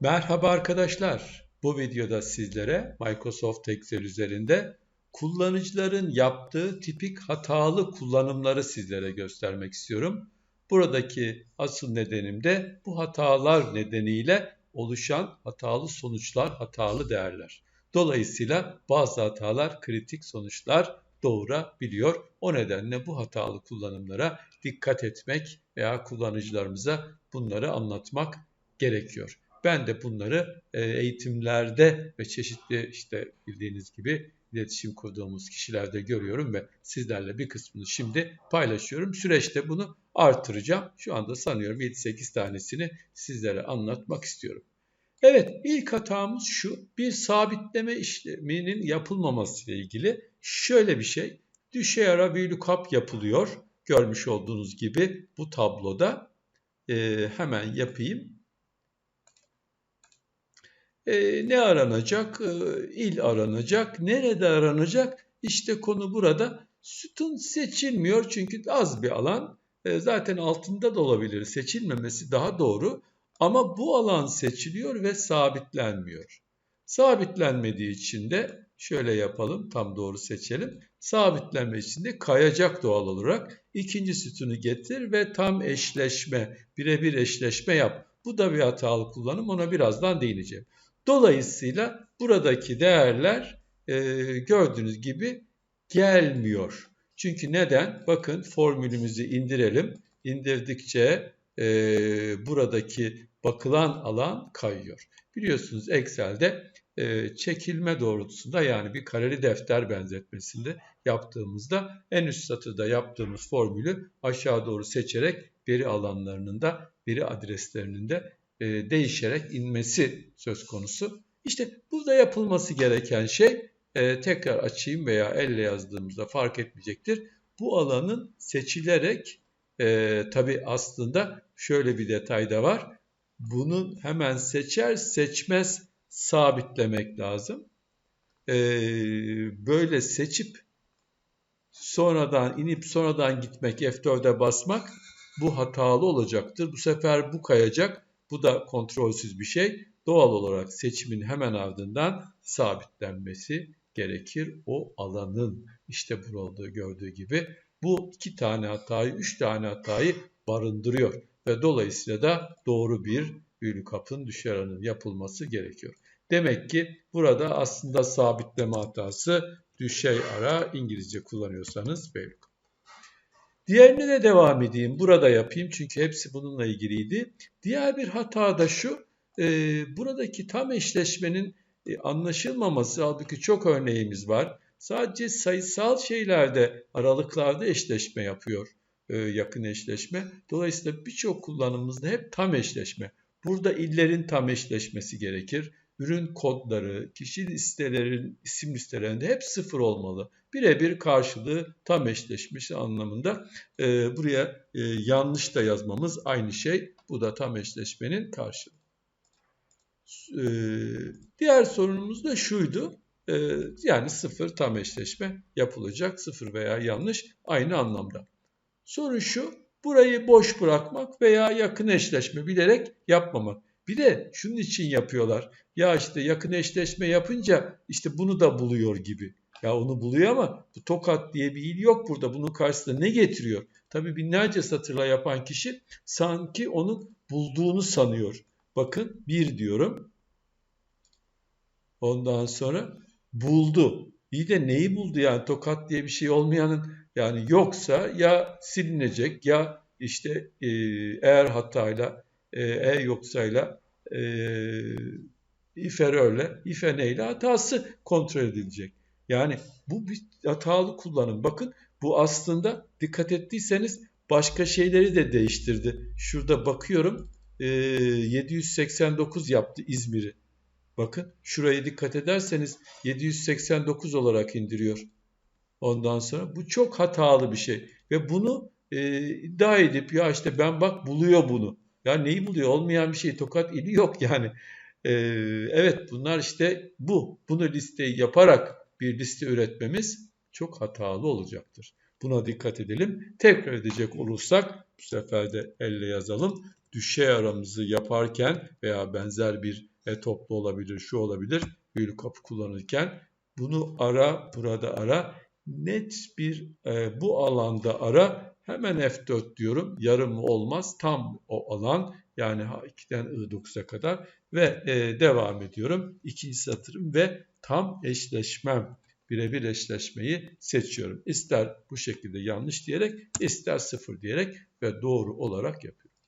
Merhaba arkadaşlar. Bu videoda sizlere Microsoft Excel üzerinde kullanıcıların yaptığı tipik hatalı kullanımları sizlere göstermek istiyorum. Buradaki asıl nedenim de bu hatalar nedeniyle oluşan hatalı sonuçlar, hatalı değerler. Dolayısıyla bazı hatalar kritik sonuçlar doğurabiliyor. O nedenle bu hatalı kullanımlara dikkat etmek veya kullanıcılarımıza bunları anlatmak gerekiyor. Ben de bunları e, eğitimlerde ve çeşitli işte bildiğiniz gibi iletişim kurduğumuz kişilerde görüyorum ve sizlerle bir kısmını şimdi paylaşıyorum. Süreçte bunu artıracağım. Şu anda sanıyorum 7-8 tanesini sizlere anlatmak istiyorum. Evet ilk hatamız şu bir sabitleme işleminin yapılmaması ile ilgili şöyle bir şey. Düşey ara VLOOKUP yapılıyor. Görmüş olduğunuz gibi bu tabloda e, hemen yapayım. E, ne aranacak? E, il aranacak. Nerede aranacak? İşte konu burada. Sütun seçilmiyor çünkü az bir alan. E, zaten altında da olabilir. Seçilmemesi daha doğru. Ama bu alan seçiliyor ve sabitlenmiyor. Sabitlenmediği için de şöyle yapalım, tam doğru seçelim. Sabitlenme için de kayacak doğal olarak. ikinci sütunu getir ve tam eşleşme, birebir eşleşme yap. Bu da bir hatalı kullanım, ona birazdan değineceğim. Dolayısıyla buradaki değerler e, gördüğünüz gibi gelmiyor. Çünkü neden? Bakın formülümüzü indirelim. İndirdikçe e, buradaki bakılan alan kayıyor. Biliyorsunuz Excel'de e, çekilme doğrultusunda yani bir kareli defter benzetmesinde yaptığımızda en üst satırda yaptığımız formülü aşağı doğru seçerek veri alanlarının da veri adreslerinin de e, değişerek inmesi söz konusu. İşte burada yapılması gereken şey e, tekrar açayım veya elle yazdığımızda fark etmeyecektir. Bu alanın seçilerek e, tabi aslında şöyle bir detay da var. Bunu hemen seçer seçmez sabitlemek lazım. E, böyle seçip sonradan inip sonradan gitmek F4'e basmak bu hatalı olacaktır. Bu sefer bu kayacak bu da kontrolsüz bir şey. Doğal olarak seçimin hemen ardından sabitlenmesi gerekir o alanın. İşte burada gördüğü gibi bu iki tane hatayı, üç tane hatayı barındırıyor ve dolayısıyla da doğru bir VLOOKUP'ın düşeranın yapılması gerekiyor. Demek ki burada aslında sabitleme hatası düşey ara İngilizce kullanıyorsanız VLOOKUP. Diğerine de devam edeyim. Burada yapayım çünkü hepsi bununla ilgiliydi. Diğer bir hata da şu. E, buradaki tam eşleşmenin e, anlaşılmaması halbuki çok örneğimiz var. Sadece sayısal şeylerde aralıklarda eşleşme yapıyor. E, yakın eşleşme. Dolayısıyla birçok kullanımımızda hep tam eşleşme. Burada illerin tam eşleşmesi gerekir ürün kodları, kişi listelerin, isim listelerinde hep sıfır olmalı. Birebir karşılığı tam eşleşmesi anlamında e, buraya e, yanlış da yazmamız aynı şey. Bu da tam eşleşmenin karşılığı. E, diğer sorunumuz da şuydu. E, yani sıfır tam eşleşme yapılacak. Sıfır veya yanlış aynı anlamda. Sorun şu, burayı boş bırakmak veya yakın eşleşme bilerek yapmamak. Bir de şunun için yapıyorlar. Ya işte yakın eşleşme yapınca işte bunu da buluyor gibi. Ya onu buluyor ama bu tokat diye bir il yok burada. Bunun karşısında ne getiriyor? Tabi binlerce satırla yapan kişi sanki onu bulduğunu sanıyor. Bakın bir diyorum. Ondan sonra buldu. İyi de neyi buldu yani tokat diye bir şey olmayanın yani yoksa ya silinecek ya işte eğer hatayla e, yoksayla e, iferörle, ifeneyle hatası kontrol edilecek. Yani bu bir hatalı kullanım. Bakın bu aslında dikkat ettiyseniz başka şeyleri de değiştirdi. Şurada bakıyorum e, 789 yaptı İzmir'i. Bakın şuraya dikkat ederseniz 789 olarak indiriyor. Ondan sonra bu çok hatalı bir şey ve bunu e, iddia edip ya işte ben bak buluyor bunu. Ya neyi buluyor? Olmayan bir şey. Tokat ili yok yani. Ee, evet bunlar işte bu. Bunu listeyi yaparak bir liste üretmemiz çok hatalı olacaktır. Buna dikkat edelim. Tekrar edecek olursak bu sefer de elle yazalım. Düşey aramızı yaparken veya benzer bir e, toplu olabilir, şu olabilir. Büyülü kapı kullanırken bunu ara, burada ara. Net bir e, bu alanda ara. Hemen F4 diyorum. Yarım olmaz. Tam o alan. Yani H2'den I9'a kadar ve e, devam ediyorum. İkinci satırım ve tam eşleşmem birebir eşleşmeyi seçiyorum. İster bu şekilde yanlış diyerek, ister sıfır diyerek ve doğru olarak yapıyorum.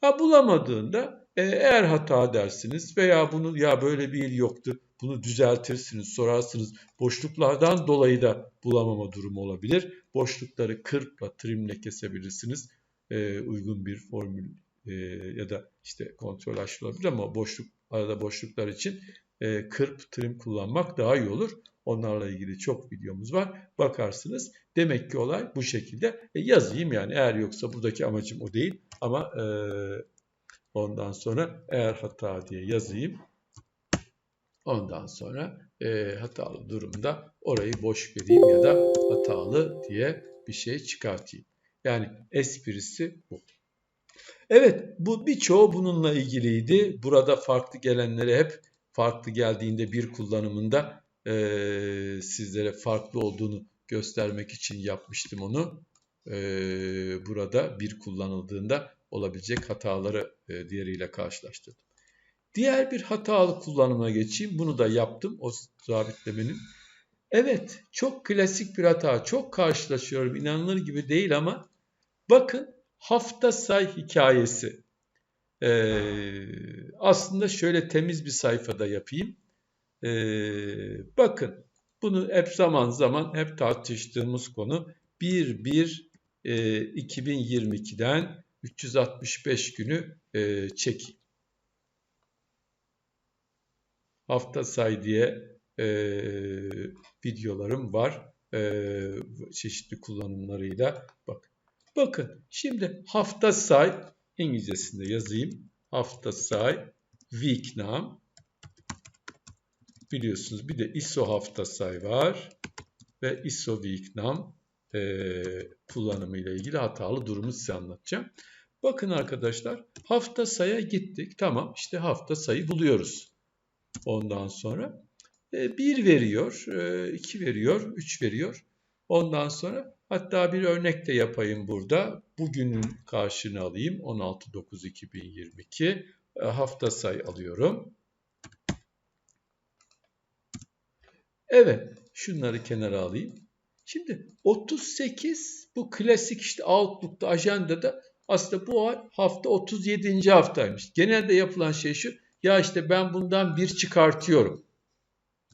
Ha bulamadığında e, eğer hata dersiniz veya bunu ya böyle bir il yoktu, bunu düzeltirsiniz, sorarsınız. Boşluklardan dolayı da bulamama durumu olabilir. Boşlukları kırpla, trimle kesebilirsiniz. E, uygun bir formül e, ya da işte kontrol aşılabilir ama boşluk arada boşluklar için e, kırp, trim kullanmak daha iyi olur. Onlarla ilgili çok videomuz var. Bakarsınız. Demek ki olay bu şekilde. E, yazayım yani eğer yoksa buradaki amacım o değil. Ama e, ondan sonra eğer hata diye yazayım. Ondan sonra e, hatalı durumda orayı boş vereyim ya da hatalı diye bir şey çıkartayım. Yani esprisi bu. Evet bu birçoğu bununla ilgiliydi. Burada farklı gelenleri hep farklı geldiğinde bir kullanımında e, sizlere farklı olduğunu göstermek için yapmıştım onu. E, burada bir kullanıldığında olabilecek hataları e, diğeriyle karşılaştırdım. Diğer bir hatalı kullanıma geçeyim. Bunu da yaptım o sabitlemenin. Evet çok klasik bir hata. Çok karşılaşıyorum. İnanılır gibi değil ama bakın hafta say hikayesi. Ee, aslında şöyle temiz bir sayfada yapayım. Ee, bakın bunu hep zaman zaman hep tartıştığımız konu 1-1 e, 2022'den 365 günü e, çekeyim. Hafta say diye e, videolarım var. E, çeşitli kullanımlarıyla. Bakın. Bakın şimdi hafta say İngilizcesinde yazayım. Hafta say week num biliyorsunuz bir de ISO hafta say var ve ISO week num e, kullanımı ile ilgili hatalı durumu size anlatacağım. Bakın arkadaşlar hafta sayıya gittik. Tamam işte hafta sayı buluyoruz. Ondan sonra 1 e, veriyor, 2 e, veriyor, 3 veriyor. Ondan sonra hatta bir örnek de yapayım burada. Bugünün karşını alayım. 16.9.2022 e, hafta sayı alıyorum. Evet, şunları kenara alayım. Şimdi 38 bu klasik işte Outlook'ta, ajandada aslında bu ay hafta 37. haftaymış. Genelde yapılan şey şu. Ya işte ben bundan bir çıkartıyorum.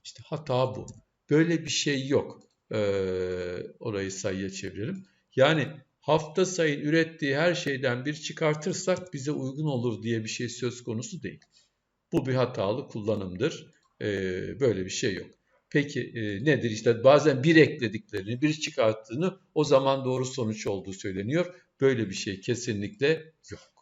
İşte hata bu. Böyle bir şey yok. Ee, orayı sayıya çevirelim. Yani hafta sayın ürettiği her şeyden bir çıkartırsak bize uygun olur diye bir şey söz konusu değil. Bu bir hatalı kullanımdır. Ee, böyle bir şey yok. Peki e, nedir? İşte bazen bir eklediklerini, bir çıkarttığını o zaman doğru sonuç olduğu söyleniyor. Böyle bir şey kesinlikle yok.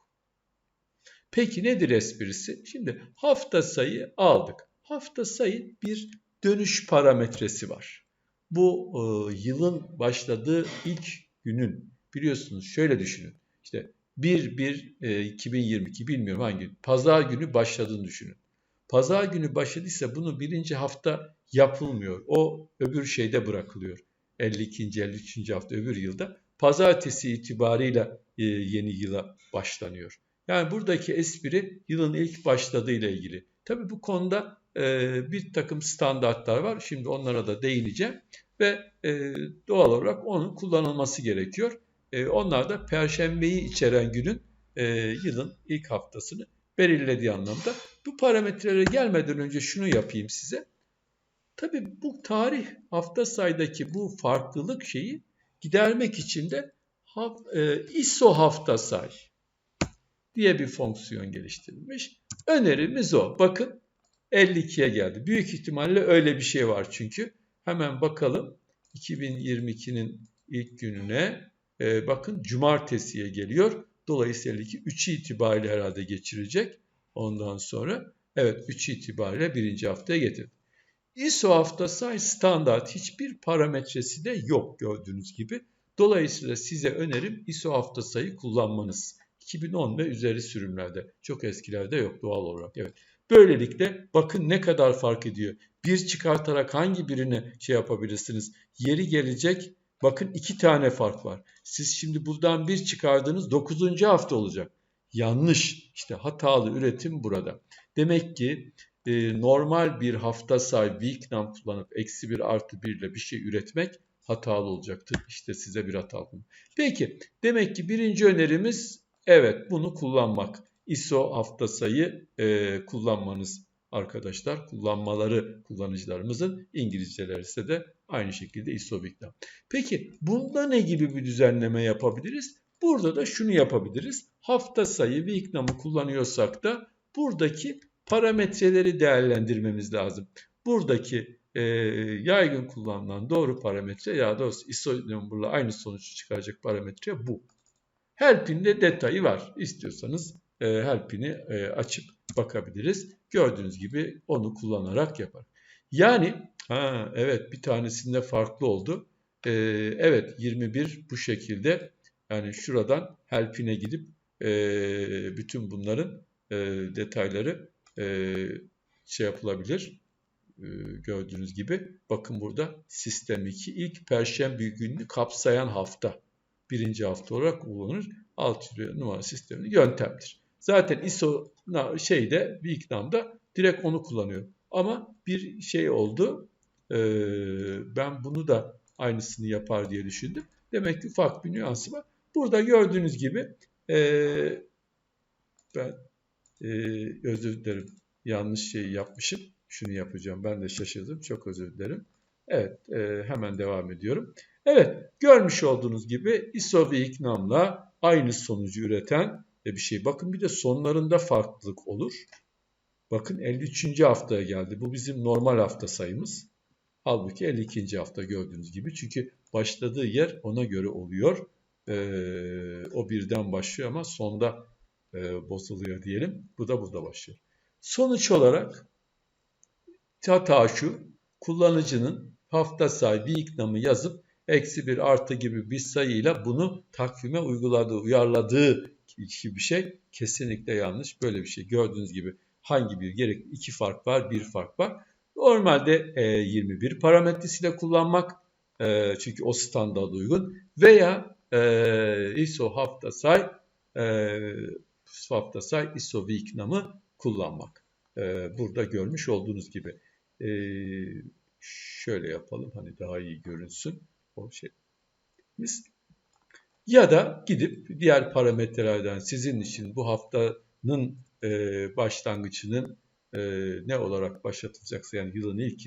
Peki nedir esprisi? Şimdi hafta sayı aldık. Hafta sayı bir dönüş parametresi var. Bu e, yılın başladığı ilk günün biliyorsunuz şöyle düşünün. İşte 1-1 e, 2022 bilmiyorum hangi pazar günü başladığını düşünün. Pazar günü başladıysa bunu birinci hafta yapılmıyor. O öbür şeyde bırakılıyor. 52. 53. hafta öbür yılda. Pazartesi itibarıyla e, yeni yıla başlanıyor. Yani buradaki espri yılın ilk başladığıyla ilgili. Tabii bu konuda e, bir takım standartlar var. Şimdi onlara da değineceğim. Ve e, doğal olarak onun kullanılması gerekiyor. E, onlar da perşembeyi içeren günün e, yılın ilk haftasını belirlediği anlamda. Bu parametrelere gelmeden önce şunu yapayım size. Tabii bu tarih hafta saydaki bu farklılık şeyi gidermek için de e, ISO hafta say diye bir fonksiyon geliştirilmiş. Önerimiz o. Bakın 52'ye geldi. Büyük ihtimalle öyle bir şey var çünkü. Hemen bakalım 2022'nin ilk gününe e, bakın cumartesiye geliyor. Dolayısıyla 3 itibariyle herhalde geçirecek. Ondan sonra evet 3 itibariyle birinci haftaya getirdi. ISO hafta say standart hiçbir parametresi de yok gördüğünüz gibi. Dolayısıyla size önerim ISO hafta sayı kullanmanız. 2010 ve üzeri sürümlerde. Çok eskilerde yok doğal olarak. Evet. Böylelikle bakın ne kadar fark ediyor. Bir çıkartarak hangi birini şey yapabilirsiniz? Yeri gelecek bakın iki tane fark var. Siz şimdi buradan bir çıkardığınız 9. hafta olacak. Yanlış. İşte hatalı üretim burada. Demek ki e, normal bir hafta say week num kullanıp eksi bir artı bir ile bir şey üretmek hatalı olacaktır. İşte size bir hata. Peki demek ki birinci önerimiz evet bunu kullanmak. ISO hafta sayı e, kullanmanız arkadaşlar. Kullanmaları kullanıcılarımızın İngilizceler ise de aynı şekilde ISO num. Peki bunda ne gibi bir düzenleme yapabiliriz? Burada da şunu yapabiliriz. Hafta sayı num'u kullanıyorsak da buradaki parametreleri değerlendirmemiz lazım. Buradaki e, yaygın kullanılan doğru parametre ya doğrusu ISO number'la aynı sonucu çıkaracak parametre bu. Help'in de detayı var. İstiyorsanız e, Help'ini e, açıp bakabiliriz. Gördüğünüz gibi onu kullanarak yapar. Yani ha, evet bir tanesinde farklı oldu. E, evet 21 bu şekilde yani şuradan Help'ine gidip e, bütün bunların e, detayları e, şey yapılabilir. E, gördüğünüz gibi bakın burada sistem 2 ilk perşembe gününü kapsayan hafta birinci hafta olarak kullanılır. Alt numara sisteminin yöntemdir. Zaten ISO şeyde Vietnam'da direkt onu kullanıyor. Ama bir şey oldu. E, ben bunu da aynısını yapar diye düşündüm. Demek ki ufak bir nüansı var. Burada gördüğünüz gibi e, ben e, özür dilerim yanlış şey yapmışım. Şunu yapacağım. Ben de şaşırdım. Çok özür dilerim. Evet e, hemen devam ediyorum. Evet görmüş olduğunuz gibi ISO ve iknamla aynı sonucu üreten bir şey. Bakın bir de sonlarında farklılık olur. Bakın 53. haftaya geldi. Bu bizim normal hafta sayımız. Halbuki 52. hafta gördüğünüz gibi. Çünkü başladığı yer ona göre oluyor. Ee, o birden başlıyor ama sonda e, bozuluyor diyelim. Bu da burada başlıyor. Sonuç olarak hata şu. Kullanıcının hafta sayı bir iknamı yazıp eksi bir artı gibi bir sayıyla bunu takvime uyguladığı, uyarladığı bir şey kesinlikle yanlış. Böyle bir şey gördüğünüz gibi hangi bir gerek iki fark var, bir fark var. Normalde e, 21 parametresiyle kullanmak e, çünkü o standart uygun veya e, ISO hafta say e, hafta say ISO Viknam'ı kullanmak. E, burada görmüş olduğunuz gibi. E, şöyle yapalım hani daha iyi görünsün o şey. Ya da gidip diğer parametrelerden sizin için bu haftanın e, başlangıcının e, ne olarak başlatılacaksa yani yılın ilk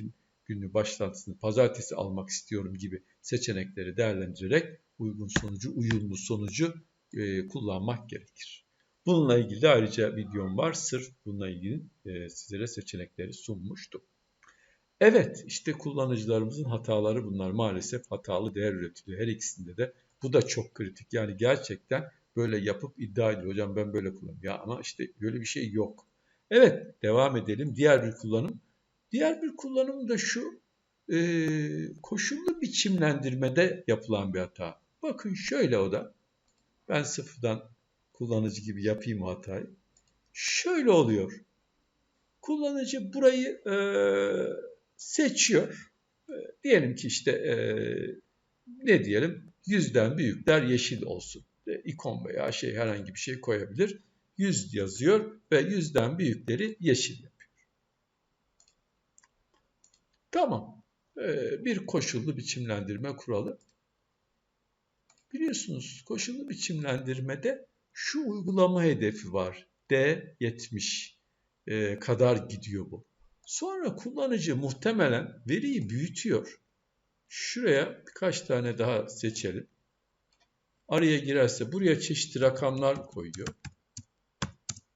günü başlantısını pazartesi almak istiyorum gibi seçenekleri değerlendirerek uygun sonucu, uyumlu sonucu e, kullanmak gerekir. Bununla ilgili de ayrıca videom var. Sırf bununla ilgili e, sizlere seçenekleri sunmuştum. Evet, işte kullanıcılarımızın hataları bunlar. Maalesef hatalı değer üretiliyor. Her ikisinde de. Bu da çok kritik. Yani gerçekten böyle yapıp iddia ediyor. Hocam ben böyle kullanıyorum. Ya ama işte böyle bir şey yok. Evet, devam edelim. Diğer bir kullanım. Diğer bir kullanım da şu. E, koşullu biçimlendirmede yapılan bir hata. Bakın şöyle o da. Ben sıfırdan kullanıcı gibi yapayım o hatayı. Şöyle oluyor. Kullanıcı burayı e, seçiyor. E, diyelim ki işte e, ne diyelim yüzden büyükler yeşil olsun. E, ikon veya şey herhangi bir şey koyabilir. Yüz yazıyor ve yüzden büyükleri yeşil yapıyor. Tamam. E, bir koşullu biçimlendirme kuralı. Biliyorsunuz koşullu biçimlendirmede şu uygulama hedefi var. D70 e, kadar gidiyor bu. Sonra kullanıcı muhtemelen veriyi büyütüyor. Şuraya birkaç tane daha seçelim. Araya girerse buraya çeşitli rakamlar koyuyor.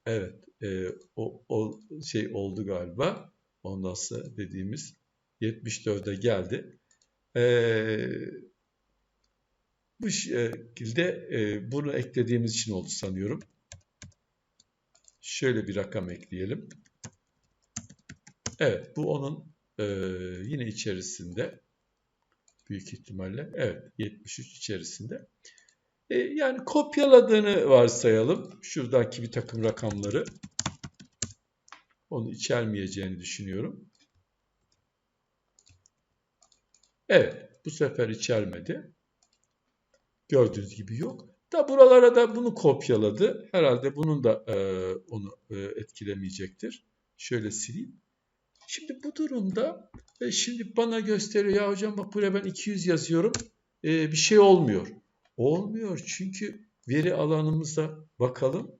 Evet, e, o, o şey oldu galiba. Ondan sonra dediğimiz 74'e geldi. E, bu şekilde e, bunu eklediğimiz için oldu sanıyorum. Şöyle bir rakam ekleyelim. Evet bu onun e, yine içerisinde Büyük ihtimalle. Evet 73 içerisinde. E, yani kopyaladığını varsayalım. Şuradaki bir takım rakamları. Onu içermeyeceğini düşünüyorum. Evet bu sefer içermedi. Gördüğünüz gibi yok. Da buralara da bunu kopyaladı. Herhalde bunun da e, onu e, etkilemeyecektir. Şöyle sileyim. Şimdi bu durumda e, şimdi bana gösteriyor ya hocam bak buraya ben 200 yazıyorum. E, bir şey olmuyor. Olmuyor çünkü veri alanımıza bakalım.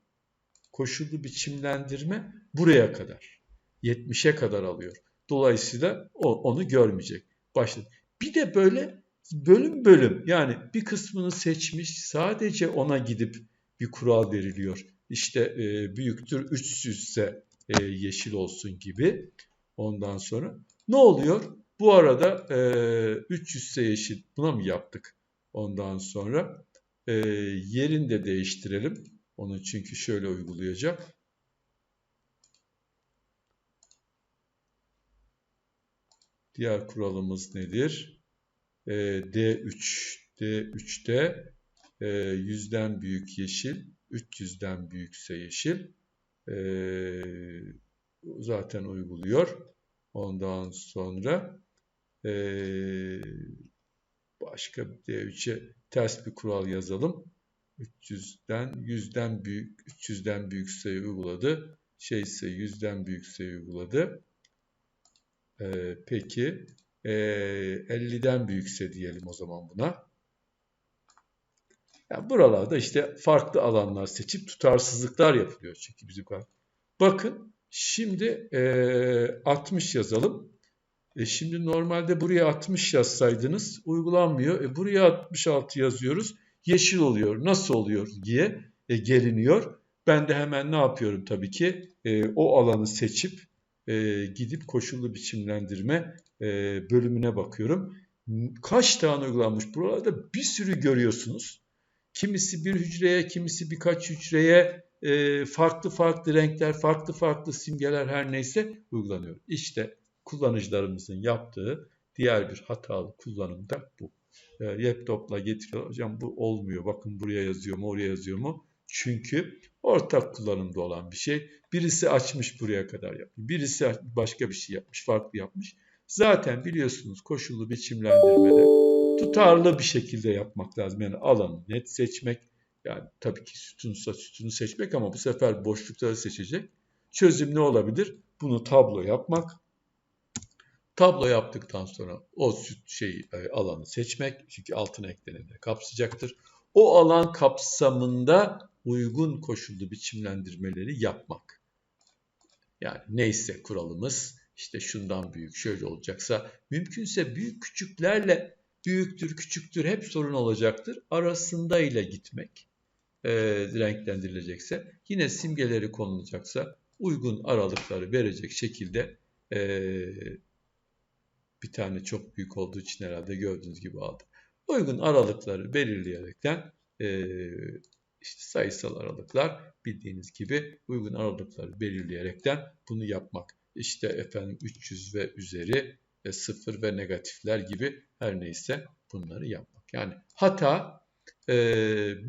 Koşullu biçimlendirme buraya kadar. 70'e kadar alıyor. Dolayısıyla o, onu görmeyecek. Başladı. Bir de böyle bölüm bölüm yani bir kısmını seçmiş sadece ona gidip bir kural veriliyor. İşte e, büyüktür 300 ise e, yeşil olsun gibi. Ondan sonra ne oluyor? Bu arada e, 300 ise yeşil buna mı yaptık? Ondan sonra e, yerini de değiştirelim. Onu çünkü şöyle uygulayacak. Diğer kuralımız nedir? E, D3. D3'te e, 100'den büyük yeşil, 300'den büyükse yeşil. E, zaten uyguluyor. Ondan sonra e, başka bir D3'e ters bir kural yazalım. 300'den 100'den büyük 300'den büyük sayı uyguladı. Şey ise 100'den büyük sayı uyguladı. Ee, peki e, 50'den büyükse diyelim o zaman buna. Yani buralarda işte farklı alanlar seçip tutarsızlıklar yapılıyor çünkü bizim Bakın şimdi e, 60 yazalım. E şimdi normalde buraya 60 yazsaydınız uygulanmıyor. E buraya 66 yazıyoruz. Yeşil oluyor. Nasıl oluyor diye e, geliniyor. Ben de hemen ne yapıyorum tabii ki? E, o alanı seçip e, gidip koşullu biçimlendirme e, bölümüne bakıyorum. Kaç tane uygulanmış? Buralarda bir sürü görüyorsunuz. Kimisi bir hücreye, kimisi birkaç hücreye e, farklı farklı renkler, farklı farklı simgeler her neyse uygulanıyor. İşte kullanıcılarımızın yaptığı diğer bir hatalı kullanım da bu. E, laptopla getiriyor. Hocam bu olmuyor. Bakın buraya yazıyor mu, oraya yazıyor mu? Çünkü ortak kullanımda olan bir şey. Birisi açmış buraya kadar yapmış. Birisi başka bir şey yapmış, farklı yapmış. Zaten biliyorsunuz koşullu biçimlendirmede tutarlı bir şekilde yapmak lazım. Yani alanı net seçmek. Yani tabii ki sütunsa sütunu seçmek ama bu sefer boşlukları seçecek. Çözüm ne olabilir? Bunu tablo yapmak. Tablo yaptıktan sonra o süt şeyi e, alanı seçmek. Çünkü altına ekleneni kapsayacaktır. O alan kapsamında uygun koşullu biçimlendirmeleri yapmak. Yani neyse kuralımız işte şundan büyük şöyle olacaksa mümkünse büyük küçüklerle büyüktür küçüktür hep sorun olacaktır. Arasında ile gitmek e, renklendirilecekse yine simgeleri konulacaksa uygun aralıkları verecek şekilde e, bir tane çok büyük olduğu için herhalde gördüğünüz gibi aldım. Uygun aralıkları belirleyerekten e, işte sayısal aralıklar bildiğiniz gibi uygun aralıkları belirleyerekten bunu yapmak. İşte efendim 300 ve üzeri ve 0 ve negatifler gibi her neyse bunları yapmak. Yani hata e,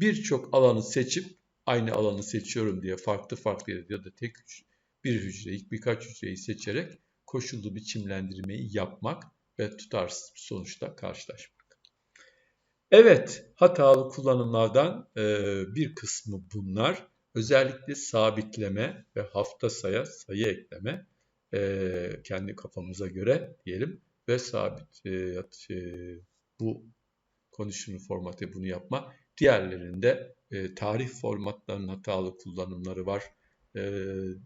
birçok alanı seçip aynı alanı seçiyorum diye farklı farklı ya da tek bir hücreyi birkaç hücreyi seçerek koşullu biçimlendirmeyi yapmak ve tutarsız bir sonuçla karşılaşmak. Evet, hatalı kullanımlardan e, bir kısmı bunlar. Özellikle sabitleme ve hafta saya sayı ekleme e, kendi kafamıza göre diyelim ve sabit e, e, bu konuşunu formatı bunu yapma. Diğerlerinde e, tarih formatlarının hatalı kullanımları var. E,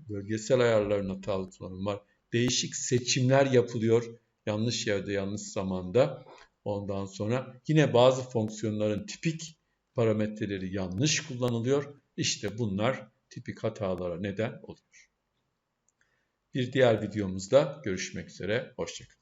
bölgesel ayarların hatalı kullanımı var. Değişik seçimler yapılıyor. Yanlış yerde, yanlış zamanda. Ondan sonra yine bazı fonksiyonların tipik parametreleri yanlış kullanılıyor. İşte bunlar tipik hatalara neden oluyor. Bir diğer videomuzda görüşmek üzere. Hoşçakalın.